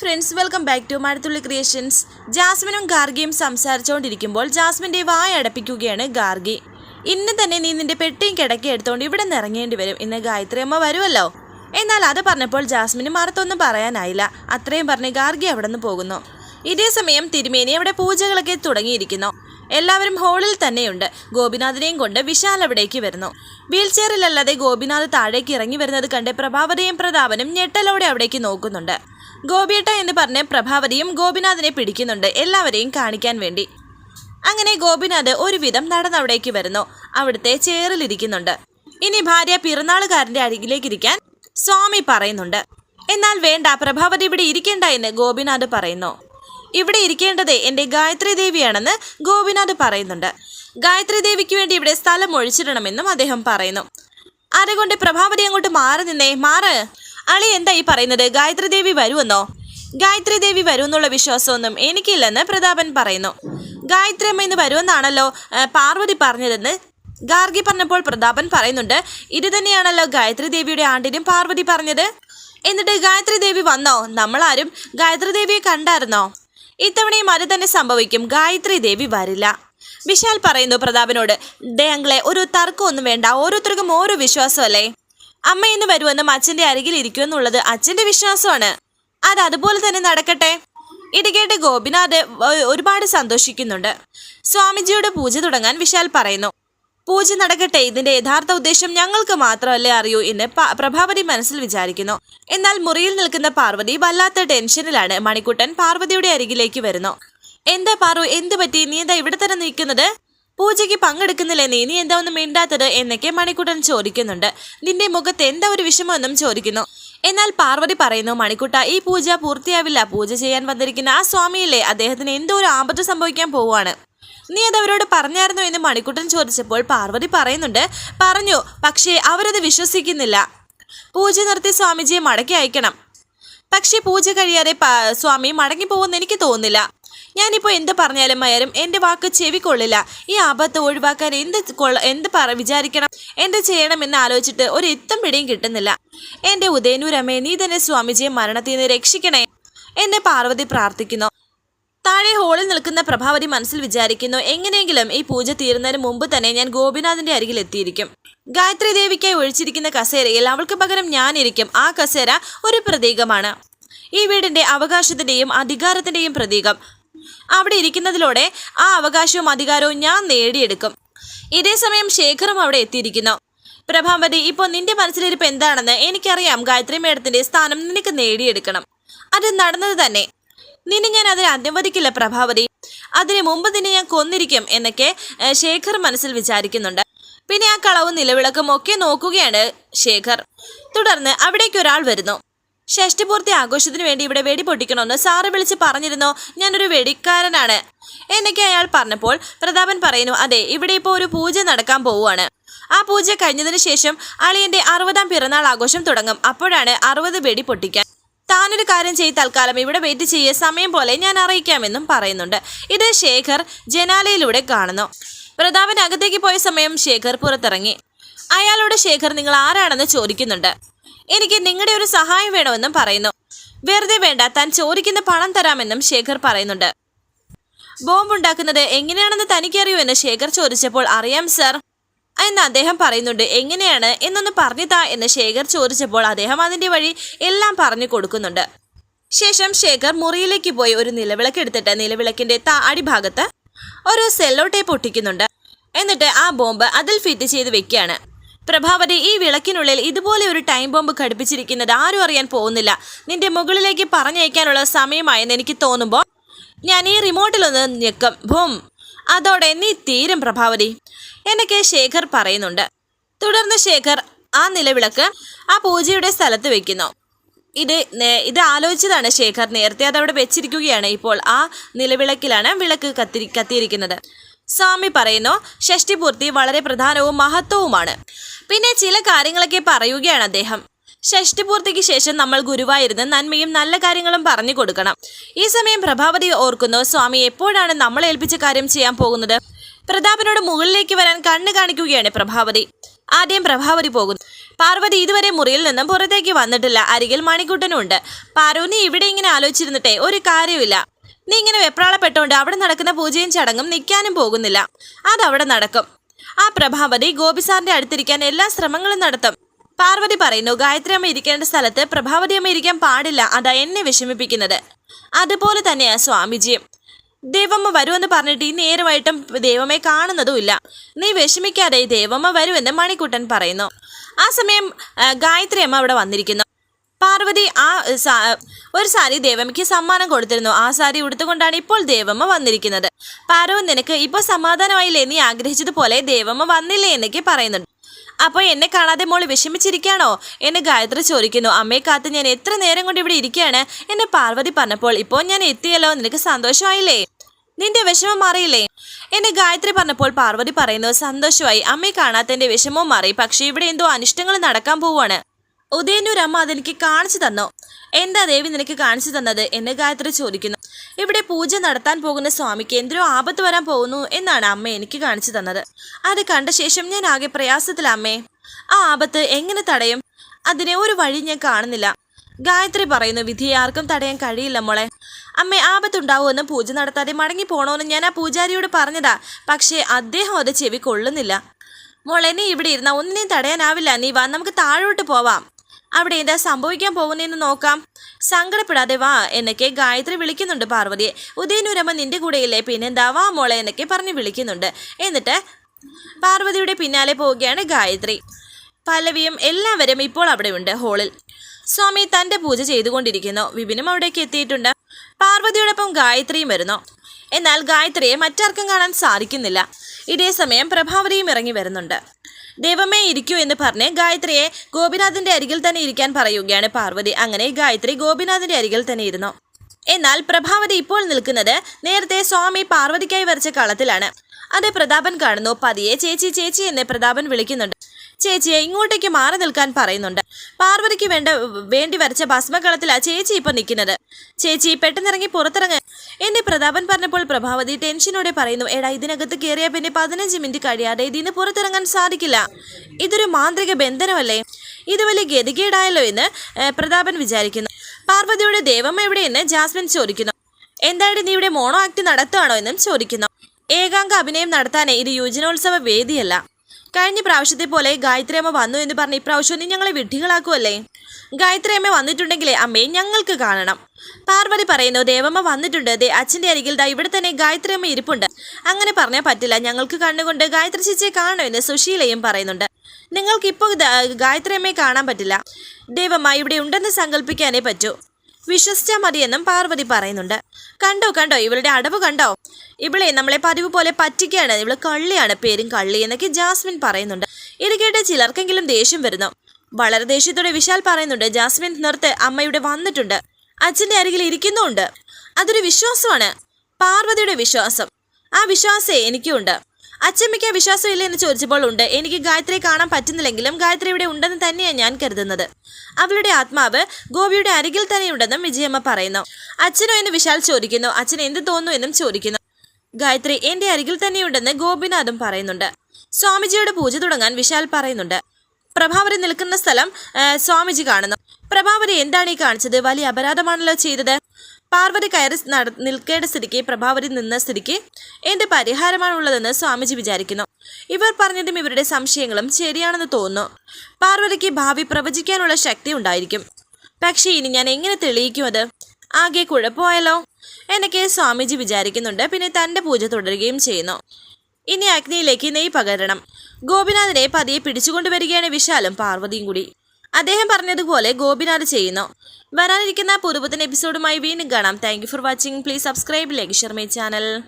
Friends welcome back to Mazhathulli creations. ജാസ്മിനും ഗാർഗിയും സംസാരിച്ചുകൊണ്ടിരിക്കുമ്പോൾ ജാസ്മിന്റെ വായ അടപ്പിക്കുകയാണ് ഗാർഗി. ഇന്ന് തന്നെ നീ നിന്റെ പെട്ടിയും കിടക്കി എടുത്തുകൊണ്ട് ഇവിടെ നിന്ന് ഇറങ്ങേണ്ടി വരും. ഇന്ന് ഗായത്രി അമ്മ വരുമല്ലോ. എന്നാൽ അത് പറഞ്ഞപ്പോൾ ജാസ്മിന് മറുത്തൊന്നും പറയാനായില്ല. അത്രയും പറഞ്ഞ് ഗാർഗി അവിടെ നിന്ന് പോകുന്നു. ഇതേ സമയം തിരുമേനി അവിടെ പൂജകളൊക്കെ തുടങ്ങിയിരിക്കുന്നു. എല്ലാവരും ഹോളിൽ തന്നെയുണ്ട്. ഗോപിനാഥിനെയും കൊണ്ട് വിശാൽ അവിടേക്ക് വരുന്നു. വീൽ ചെയറിലല്ലാതെ ഗോപിനാഥ് താഴേക്ക് ഇറങ്ങി വരുന്നത് കണ്ട് പ്രഭാവതയും പ്രതാപനും ഞെട്ടലോടെ അവിടേക്ക് നോക്കുന്നുണ്ട്. ഗോപിയേട്ട എന്ന് പറഞ്ഞ് പ്രഭാവതിയും ഗോപിനാഥിനെ പിടിക്കുന്നുണ്ട് എല്ലാവരെയും കാണിക്കാൻ വേണ്ടി. അങ്ങനെ ഗോപിനാഥ് ഒരുവിധം നടന്നവിടേക്ക് വരുന്നു. അവിടുത്തെ ചേറിലിരിക്കുന്നുണ്ട് ഇനി ഭാര്യ പിറന്നാളുകാരന്റെ അരികിലേക്ക് ഇരിക്കാൻ സ്വാമി പറയുന്നുണ്ട്. എന്നാൽ വേണ്ട പ്രഭാവതി ഇവിടെ ഇരിക്കേണ്ട എന്ന് ഗോപിനാഥ് പറയുന്നു. ഇവിടെ ഇരിക്കേണ്ടത് എന്റെ ഗായത്രി ദേവിയാണെന്ന് ഗോപിനാഥ് പറയുന്നുണ്ട്. ഗായത്രി ദേവിക്ക് വേണ്ടി ഇവിടെ സ്ഥലം ഒഴിച്ചിടണമെന്നും അദ്ദേഹം പറയുന്നു. അതുകൊണ്ട് പ്രഭാവതി അങ്ങോട്ട് മാറി നിന്നേ മാറ്. അളി എന്താ ഈ പറയുന്നത്? ഗായത്രി ദേവി വരുമെന്നോ? ഗായത്രി ദേവി വരുമെന്നുള്ള വിശ്വാസമൊന്നും എനിക്കില്ലെന്ന് പ്രതാപൻ പറയുന്നു. ഗായത്രി അമ്മ ഇന്ന് വരുമെന്നാണല്ലോ പാർവതി പറഞ്ഞതെന്ന് ഗാർഗി പറഞ്ഞപ്പോൾ പ്രതാപൻ പറയുന്നുണ്ട് ഇത് തന്നെയാണല്ലോ ഗായത്രി ദേവിയുടെ ആണ്ടിനും പാർവതി പറഞ്ഞത്. എന്നിട്ട് ഗായത്രി ദേവി വന്നോ? നമ്മളാരും ഗായത്രി ദേവിയെ കണ്ടായിരുന്നോ? ഇത്തവണയും അത് തന്നെ സംഭവിക്കും ഗായത്രി ദേവി വരില്ല. വിശാൽ പറയുന്നു പ്രതാപനോട് ദേ അങ്ങളെ ഒരു തർക്കമൊന്നും വേണ്ട ഓരോരുത്തർക്കും ഓരോ വിശ്വാസമല്ലേ? അമ്മ ഇന്ന് വരുമെന്നും അച്ഛന്റെ അരികിൽ ഇരിക്കുമെന്നുള്ളത് അച്ഛന്റെ വിശ്വാസമാണ്. അത് അതുപോലെ തന്നെ നടക്കട്ടെ? ഇത് കേട്ട് ഗോപിനാഥ് ഒരുപാട് സന്തോഷിക്കുന്നുണ്ട്. സ്വാമിജിയുടെ പൂജ തുടങ്ങാൻ വിശാൽ പറയുന്നു. പൂജ നടക്കട്ടെ? ഇതിന്റെ യഥാർത്ഥ ഉദ്ദേശം ഞങ്ങൾക്ക് മാത്രമല്ലേ അറിയൂ എന്ന് പ്രഭാവതി മനസ്സിൽ വിചാരിക്കുന്നു. എന്നാൽ മുറിയിൽ നിൽക്കുന്ന പാർവതി വല്ലാത്ത ടെൻഷനിലാണ് മണിക്കുട്ടൻ പാർവതിയുടെ അരികിലേക്ക് വരുന്നു. എന്താ പാറു എന്ത് പറ്റി? നീ എന്താ ഇവിടെ തന്നെ നിൽക്കുന്നത്? പൂജയ്ക്ക് പങ്കെടുക്കുന്നില്ലേ നീ? നീ എന്താ ഒന്നും മിണ്ടാത്തത്? എന്നൊക്കെ മണിക്കുട്ടൻ ചോദിക്കുന്നുണ്ട്. നിന്റെ മുഖത്ത് എന്താ ഒരു വിഷമമെന്നും ചോദിക്കുന്നു. എന്നാൽ പാർവതി പറയുന്നു മണിക്കുട്ട ഈ പൂജ പൂർത്തിയാവില്ല. പൂജ ചെയ്യാൻ വന്നിരിക്കുന്ന ആ സ്വാമിയില്ലേ? അദ്ദേഹത്തിന് എന്തോ ഒരു ആപത്ത് സംഭവിക്കാൻ പോവുകയാണ്. നീ അത് അവരോട് പറഞ്ഞായിരുന്നു? എന്ന് മണിക്കുട്ടൻ ചോദിച്ചപ്പോൾ പാർവതി പറയുന്നുണ്ട് പറഞ്ഞു പക്ഷേ അവരത് വിശ്വസിക്കുന്നില്ല. പൂജ നിർത്തി സ്വാമിജിയെ മടക്കി അയക്കണം. പക്ഷേ പൂജ കഴിയാതെ സ്വാമി മടങ്ങി പോകുമെന്ന് എനിക്ക് തോന്നുന്നില്ല. ഞാനിപ്പോൾ എന്ത് പറഞ്ഞാലും ആയാലും എന്റെ വാക്ക് ചെവിക്കൊള്ളില്ല. ഈ ആപത്ത് ഒഴിവാക്കാൻ എന്ത് കൊള്ള എന്ത് പറ വിചാരിക്കണം? എന്ത് ചെയ്യണമെന്ന് ആലോചിച്ചിട്ട് ഒരു എത്തും പിടിയും കിട്ടുന്നില്ല. എന്റെ ഉദയനൂരമ്മേ നീ തന്നെ സ്വാമിജിയെ മരണത്തിൽ നിന്ന് രക്ഷിക്കണേ എന്നെ പാർവതി പ്രാർത്ഥിക്കുന്നു. താഴെ ഹോളിൽ നിൽക്കുന്ന പ്രഭാവതി മനസ്സിൽ വിചാരിക്കുന്നു എങ്ങനെയെങ്കിലും ഈ പൂജ തീരുന്നതിന് മുമ്പ് തന്നെ ഞാൻ ഗോപിനാഥിന്റെ അരികിൽ എത്തിയിരിക്കും. ഗായത്രി ദേവിക്കായി ഒഴിച്ചിരിക്കുന്ന കസേരയിൽ അവൾക്ക് പകരം ഞാനിരിക്കും. ആ കസേര ഒരു പ്രതീകമാണ്. ഈ വീടിന്റെ അവകാശത്തിന്റെയും അധികാരത്തിന്റെയും പ്രതീകം. അവിടെ ഇരിക്കുന്നതിലൂടെ ആ അവകാശവും അധികാരവും ഞാൻ നേടിയെടുക്കും. ഇതേസമയം ശേഖറും അവിടെ എത്തിയിരിക്കുന്നു. പ്രഭാവതി ഇപ്പോൾ നിന്റെ മനസ്സിലിരിപ്പ് എന്താണെന്ന് എനിക്കറിയാം. ഗായത്രി മേഡത്തിന്റെ സ്ഥാനം നിനക്ക് നേടിയെടുക്കണം. അത് നടന്നത് തന്നെ. നിന്നെ ഞാൻ അതിന് അനുവദിക്കില്ല പ്രഭാവതി. അതിനു മുമ്പ് നിന്നെ ഞാൻ കൊന്നിരിക്കും എന്നൊക്കെ ശേഖർ മനസ്സിൽ വിചാരിക്കുന്നുണ്ട്. പിന്നെ ആ കളവും നിലവിളക്കും ഒക്കെ നോക്കുകയാണ് ശേഖർ. തുടർന്ന് അവിടേക്ക് ഒരാൾ വരുന്നു. ഷഷ്ടിപൂർത്തി ആഘോഷത്തിന് വേണ്ടി ഇവിടെ വെടി പൊട്ടിക്കണമെന്ന് സാറ് വിളിച്ച് പറഞ്ഞിരുന്നോ. ഞാനൊരു വെടിക്കാരനാണ്. എന്നൊക്കെ അയാൾ പറഞ്ഞപ്പോൾ പ്രതാപൻ പറയുന്നു അതെ ഇവിടെ ഇപ്പോൾ ഒരു പൂജ നടക്കാൻ പോവുകയാണ്. ആ പൂജ കഴിഞ്ഞതിന് ശേഷം അളിയന്റെ അറുപതാം പിറന്നാൾ ആഘോഷം തുടങ്ങും. അപ്പോഴാണ് അറുപത് വെടി പൊട്ടിക്കാൻ. താനൊരു കാര്യം ചെയ്ത് തൽക്കാലം ഇവിടെ വെയിറ്റ് ചെയ്യ. സമയം പോലെ ഞാൻ അറിയിക്കാമെന്നും പറയുന്നുണ്ട്. ഇത് ശേഖർ ജനാലയിലൂടെ കാണുന്നു. പ്രതാപൻ അകത്തേക്ക് പോയ സമയം ശേഖർ പുറത്തിറങ്ങി. അയാളോട് ശേഖർ നിങ്ങൾ ആരാണെന്ന് ചോദിക്കുന്നുണ്ട്. എനിക്ക് നിങ്ങളുടെ ഒരു സഹായം വേണമെന്നും പറയുന്നു. വെറുതെ വേണ്ട താൻ ചോദിക്കുന്ന പണം തരാമെന്നും ശേഖർ പറയുന്നുണ്ട്. ബോംബുണ്ടാക്കുന്നത് എങ്ങനെയാണെന്ന് തനിക്കറിയൂ എന്ന് ശേഖർ ചോദിച്ചപ്പോൾ അറിയാം സർ എന്ന് അദ്ദേഹം പറയുന്നുണ്ട്. എങ്ങനെയാണ്? എന്നൊന്ന് പറഞ്ഞുതാ എന്ന് ശേഖർ ചോദിച്ചപ്പോൾ അദ്ദേഹം അതിന്റെ വഴി എല്ലാം പറഞ്ഞു കൊടുക്കുന്നുണ്ട്. ശേഷം ശേഖർ മുറിയിലേക്ക് പോയി ഒരു നിലവിളക്ക് എടുത്തിട്ട് നിലവിളക്കിന്റെ താ അടിഭാഗത്ത് ഒരു സെല്ലോ ടേപ്പ് ഒട്ടിക്കുന്നുണ്ട്. എന്നിട്ട് ആ ബോംബ് അതിൽ ഫിറ്റ് ചെയ്ത് വെക്കുകയാണ്. പ്രഭാവതി ഈ വിളക്കിനുള്ളിൽ ഇതുപോലെ ഒരു ടൈം ബോംബ് ഘടിപ്പിച്ചിരിക്കുന്നത് ആരും അറിയാൻ പോകുന്നില്ല. നിന്റെ മുകളിലേക്ക് പറഞ്ഞയക്കാനുള്ള സമയമായെന്ന് എനിക്ക് തോന്നുമ്പോൾ ഞാൻ ഈ റിമോട്ടിലൊന്ന് ഞെക്കും. ഭൂം. അതോടെ നീ തീരും പ്രഭാവതി എന്നൊക്കെ ശേഖർ പറയുന്നുണ്ട്. തുടർന്ന് ശേഖർ ആ നിലവിളക്ക് ആ പൂജയുടെ സ്ഥലത്ത് വെക്കുന്നു. ഇത് ഇത് ആലോചിച്ചതാണ് ശേഖർ നേരത്തെ അതവിടെ വെച്ചിരിക്കുകയാണ്. ഇപ്പോൾ ആ നിലവിളക്കിലാണ് വിളക്ക് കത്തി കത്തിയിരിക്കുന്നത്. സ്വാമി പറയുന്നു ഷഷ്ടിപൂർത്തി വളരെ പ്രധാനവും മഹത്വവുമാണ്. പിന്നെ ചില കാര്യങ്ങളൊക്കെ പറയുകയാണ് അദ്ദേഹം. ഷഷ്ടിപൂർത്തിക്ക് ശേഷം നമ്മൾ ഗുരുവായിരുന്ന് നന്മയും നല്ല കാര്യങ്ങളും പറഞ്ഞു കൊടുക്കണം. ഈ സമയം പ്രഭാവതി ഓർക്കുന്നു സ്വാമി എപ്പോഴാണ് നമ്മൾ ഏൽപ്പിച്ച കാര്യം ചെയ്യാൻ പോകുന്നത്? പ്രതാപനോട് മുകളിലേക്ക് വരാൻ കണ്ണു കാണിക്കുകയാണ് പ്രഭാവതി. ആദ്യം പ്രഭാവതി പോകുന്നു. പാർവതി ഇതുവരെ മുറിയിൽ നിന്നും പുറത്തേക്ക് വന്നിട്ടില്ല. അരികിൽ മണിക്കുട്ടനുണ്ട്. പാർവതി ഇവിടെ ഇങ്ങനെ ആലോചിച്ചിരുന്നിട്ടേ ഒരു കാര്യമില്ല നീ ഇങ്ങനെ വെപ്രാളപ്പെട്ടുകൊണ്ട് അവിടെ നടക്കുന്ന പൂജയും ചടങ്ങും നിൽക്കാനും പോകുന്നില്ല. അതവിടെ നടക്കും. ആ പ്രഭാവതി ഗോപി സാറിന്റെ അടുത്തിരിക്കാൻ എല്ലാ ശ്രമങ്ങളും നടത്തും. പാർവതി പറയുന്നു ഗായത്രി അമ്മ ഇരിക്കേണ്ട സ്ഥലത്ത് പ്രഭാവതി അമ്മ ഇരിക്കാൻ പാടില്ല. അതാ എന്നെ വിഷമിപ്പിക്കുന്നത്. അതുപോലെ തന്നെയാ സ്വാമിജിയും. ദേവമ്മ വരുമെന്ന് പറഞ്ഞിട്ട് ഈ നേരമായിട്ടും ദേവമ്മയെ കാണുന്നതുമില്ല. നീ വിഷമിക്കാതെ ദേവമ്മ വരുമെന്ന് മണിക്കുട്ടൻ പറയുന്നു. ആ സമയം ഗായത്രി അമ്മ അവിടെ വന്നിരിക്കുന്നു. പാർവതി ആ ഒരു സാരി ദേവമ്മയ്ക്ക് സമ്മാനം കൊടുത്തിരുന്നു. ആ സാരി ഉടുത്തുകൊണ്ടാണ് ഇപ്പോൾ ദേവമ്മ വന്നിരിക്കുന്നത്. പാർവ നിനക്ക് ഇപ്പോൾ സമാധാനമായില്ലേ? നീ ആഗ്രഹിച്ചതുപോലെ ദേവമ്മ വന്നില്ലേ എന്നൊക്കെ പറയുന്നുണ്ട്. അപ്പോൾ എന്നെ കാണാതെ മോൾ വിഷമിച്ചിരിക്കുകയാണോ? എന്നെ ഗായത്രി ചോദിക്കുന്നു. അമ്മയെ കാത്ത് ഞാൻ എത്ര നേരം കൊണ്ട് ഇവിടെ ഇരിക്കുകയാണ്? എന്നെ പാർവതി പറഞ്ഞപ്പോൾ ഇപ്പോൾ ഞാൻ എത്തിയല്ലോ. നിനക്ക് സന്തോഷമായില്ലേ? നിന്റെ വിഷമം മാറിയില്ലേ? എന്നെ ഗായത്രി പറഞ്ഞപ്പോൾ പാർവതി പറയുന്നു സന്തോഷമായി. അമ്മയെ കാണാത്തതിന്റെ വിഷമവും മാറി. പക്ഷേ ഇവിടെ എന്തോ അനിഷ്ടങ്ങൾ നടക്കാൻ പോവാണ് ഉദയനൂർ അമ്മ അതെനിക്ക് കാണിച്ചു തന്നോ? എന്താ ദേവി നിനക്ക് കാണിച്ചു തന്നത്? എന്ന് ഗായത്രി ചോദിക്കുന്നു. ഇവിടെ പൂജ നടത്താൻ പോകുന്ന സ്വാമിക്ക് എന്തോ ആപത്ത് വരാൻ പോകുന്നു എന്നാണ് അമ്മ എനിക്ക് കാണിച്ചു തന്നത്. അത് കണ്ട ശേഷം ഞാൻ ആകെ പ്രയാസത്തിൽ അമ്മേ. ആ ആപത്ത് എങ്ങനെ തടയും? അതിനെ ഒരു വഴി ഞാൻ കാണുന്നില്ല. ഗായത്രി പറയുന്നു വിധിയെ ആർക്കും തടയാൻ കഴിയില്ല മോളെ. അമ്മേ ആപത്തുണ്ടാവുമെന്ന് പൂജ നടത്താതെ മടങ്ങി പോണോന്ന് ഞാൻ ആ പൂജാരിയോട് പറഞ്ഞതാ. പക്ഷേ അദ്ദേഹം അത് ചെവി കൊള്ളുന്നില്ല. മോളെ നീ ഇവിടെ ഇരുന്ന ഒന്നിനെയും തടയാനാവില്ല. നീ വാ നമുക്ക് താഴോട്ട് പോവാം. അവിടെ എന്താ സംഭവിക്കാൻ പോകുന്നതെന്ന് നോക്കാം. സങ്കടപ്പെടാതെ വാ എന്നൊക്കെ ഗായത്രി വിളിക്കുന്നുണ്ട് പാർവതിയെ ഉദയനൂരമ്മ നിന്റെ കൂടെയില്ലേ? പിന്നെന്താ വാ മോളെ എന്നൊക്കെ പറഞ്ഞ് വിളിക്കുന്നുണ്ട്. എന്നിട്ട് പാർവതിയുടെ പിന്നാലെ പോവുകയാണ് ഗായത്രി. പല്ലവിയും എല്ലാവരും ഇപ്പോൾ അവിടെ ഉണ്ട് ഹോളിൽ. സ്വാമി തന്റെ പൂജ ചെയ്തുകൊണ്ടിരിക്കുന്നു. വിപിനും അവിടേക്ക് എത്തിയിട്ടുണ്ട്. പാർവതിയോടൊപ്പം ഗായത്രിയും വരുന്നു. എന്നാൽ ഗായത്രിയെ മറ്റാർക്കും കാണാൻ സാധിക്കുന്നില്ല. ഇതേ സമയം പ്രഭാവതിയും ഇറങ്ങി വരുന്നുണ്ട്. ദൈവമേ ഇരിക്കൂ എന്ന് പറഞ്ഞ് ഗായത്രിയെ ഗോപിനാഥിന്റെ അരികിൽ തന്നെ ഇരിക്കാൻ പറയുകയാണ് പാർവതി. അങ്ങനെ ഗായത്രി ഗോപിനാഥിന്റെ അരികിൽ തന്നെ ഇരുന്നു. എന്നാൽ പ്രഭാവതി ഇപ്പോൾ നിൽക്കുന്നത് നേരത്തെ സ്വാമി പാർവതിക്കായി വരച്ച കളത്തിലാണ്. അത് പ്രതാപൻ കാണുന്നു. പതിയെ ചേച്ചി ചേച്ചി എന്ന് പ്രതാപൻ വിളിക്കുന്നുണ്ട്. ചേച്ചിയെ ഇങ്ങോട്ടേക്ക് മാറി നിൽക്കാൻ പറയുന്നുണ്ട്. പാർവതിക്ക് വേണ്ട വേണ്ടി വരച്ച ഭസ്മകളത്തിലാ ചേച്ചി ഇപ്പൊ നിൽക്കുന്നത്. ചേച്ചി പെട്ടെന്നിറങ്ങി പുറത്തിറങ്ങ്. എന്നെ പ്രതാപൻ പറഞ്ഞപ്പോൾ പ്രഭാവതി ടെൻഷനോടെ പറയുന്നു എടാ ഇതിനകത്ത് കയറിയ പിന്നെ പതിനഞ്ച് മിനിറ്റ് കഴിയാതെ ഇതിന് പുറത്തിറങ്ങാൻ സാധിക്കില്ല. ഇതൊരു മാന്ത്രിക ബന്ധനമല്ലേ? ഇത് വലിയ ഗതികേടായല്ലോ എന്ന് പ്രതാപൻ വിചാരിക്കുന്നു. പാർവതിയുടെ ദേവം എവിടെയെന്ന് ജാസ്മിൻ ചോദിക്കുന്നു. എന്തായാലും നീ ഇവിടെ മോണോ ആക്ട് നടത്തുകയാണോ എന്നും ചോദിക്കുന്നു. ഏകാംഗ അഭിനയം നടത്താനേ ഇത് യുവജനോത്സവ വേദിയല്ല. കഴിഞ്ഞ പ്രാവശ്യത്തെ പോലെ ഗായത്രി അമ്മ വന്നു എന്ന് പറഞ്ഞ് ഇപ്രാവശ്യം ഞങ്ങളെ വിഡ്ഢികളാക്കുമല്ലേ ഗായത്രി അമ്മ വന്നിട്ടുണ്ടെങ്കിലേ അമ്മയെ ഞങ്ങൾക്ക് കാണണം. പാർവതി പറയുന്നു ദേവമ്മ വന്നിട്ടുണ്ട്. ദേ അച്ഛന്റെ അരികിൽ ദാ ഇവിടെ തന്നെ ഗായത്രി അമ്മ ഇരിപ്പുണ്ട്. അങ്ങനെ പറഞ്ഞാൽ പറ്റില്ല. ഞങ്ങൾക്ക് കണ്ണുകൊണ്ട് ഗായത്രി ചേച്ചിയെ കാണുമെന്ന് സുശീലയും പറയുന്നുണ്ട്. നിങ്ങൾക്ക് ഇപ്പോൾ ഗായത്രി അമ്മയെ കാണാൻ പറ്റില്ല. ദേവമ്മ ഇവിടെ ഉണ്ടെന്ന് സങ്കല്പിക്കാനേ പറ്റൂ. വിശ്വസിച്ചാൽ മതിയെന്നും പാർവതി പറയുന്നുണ്ട്. കണ്ടോ കണ്ടോ? ഇവളുടെ അടവ് കണ്ടോ? ഇവളെ നമ്മളെ പതിവ് പോലെ പറ്റിക്കുകയാണ് ഇവൾ കള്ളിയാണ് പേരും കള്ളി എന്നൊക്കെ ജാസ്മിൻ പറയുന്നുണ്ട്. ഇത് കേട്ട് ചിലർക്കെങ്കിലും ദേഷ്യം വരുന്നു. വളരെ ദേഷ്യത്തോടെ വിശാൽ പറയുന്നുണ്ട് ജാസ്മിൻ നിർത്ത് അമ്മയുടെ വന്നിട്ടുണ്ട്. അച്ഛന്റെ അരികിൽ ഇരിക്കുന്നുണ്ട് അതൊരു വിശ്വാസമാണ്. പാർവതിയുടെ വിശ്വാസം. ആ വിശ്വാസേ എനിക്കുണ്ട്. അച്ഛമ്മയ്ക്ക് ആ വിശ്വാസം ഇല്ല എന്ന് ചോദിച്ചപ്പോൾ ഉണ്ട്. എനിക്ക് ഗായത്രിയെ കാണാൻ പറ്റുന്നില്ലെങ്കിലും ഗായത്രി ഇവിടെ ഉണ്ടെന്ന് തന്നെയാണ് ഞാൻ കരുതുന്നത്. അവളുടെ ആത്മാവ് ഗോപിയുടെ അരികിൽ തന്നെയുണ്ടെന്നും വിജയമ്മ പറയുന്നു. അച്ഛനോ എന്ന് വിശാൽ ചോദിക്കുന്നു. അച്ഛൻ എന്ത് തോന്നുന്നു എന്നും ചോദിക്കുന്നു. ഗായത്രി എന്റെ അരികിൽ തന്നെയുണ്ടെന്ന് ഗോപിനാഥും പറയുന്നുണ്ട്. സ്വാമിജിയുടെ പൂജ തുടങ്ങാൻ വിശാൽ പറയുന്നുണ്ട്. പ്രഭാവരി നിൽക്കുന്ന സ്ഥലം സ്വാമിജി കാണുന്നു. പ്രഭാവരി എന്താണ് ഈ കാണിച്ചത്? വലിയ അപരാധമാണല്ലോ ചെയ്തത്. പാർവതി കയറി നട നിൽക്കേണ്ട സ്ഥിതിക്ക് പ്രഭാവരി നിന്ന സ്ഥിതിക്ക് എന്ത് പരിഹാരമാണുള്ളതെന്ന് സ്വാമിജി വിചാരിക്കുന്നു. ഇവർ പറഞ്ഞതും ഇവരുടെ സംശയങ്ങളും ശരിയാണെന്ന് തോന്നുന്നു. പാർവതിക്ക് ഭാവി പ്രവചിക്കാനുള്ള ശക്തി ഉണ്ടായിരിക്കും. പക്ഷേ ഇനി ഞാൻ എങ്ങനെ തെളിയിക്കും അത്? ആകെ കുഴപ്പമായല്ലോ. എന്നൊക്കെ സ്വാമിജി വിചാരിക്കുന്നുണ്ട്. പിന്നെ തന്റെ പൂജ തുടരുകയും ചെയ്യുന്നു. ഇനി അഗ്നിയിലേക്ക് നെയ് പകരണം. ഗോപിനാഥിനെ പതിയെ പിടിച്ചുകൊണ്ടുവരികയാണ് വിശാലും പാർവതിയും കൂടി. അദ്ദേഹം പറഞ്ഞതുപോലെ ഗോപിനാഥ് ചെയ്യുന്നു. വരാനിരിക്കുന്ന പുതുപുത്തൻ എപ്പിസോഡുമായി വീണ്ടും കാണാം. Thank for watching please subscribe like share my channel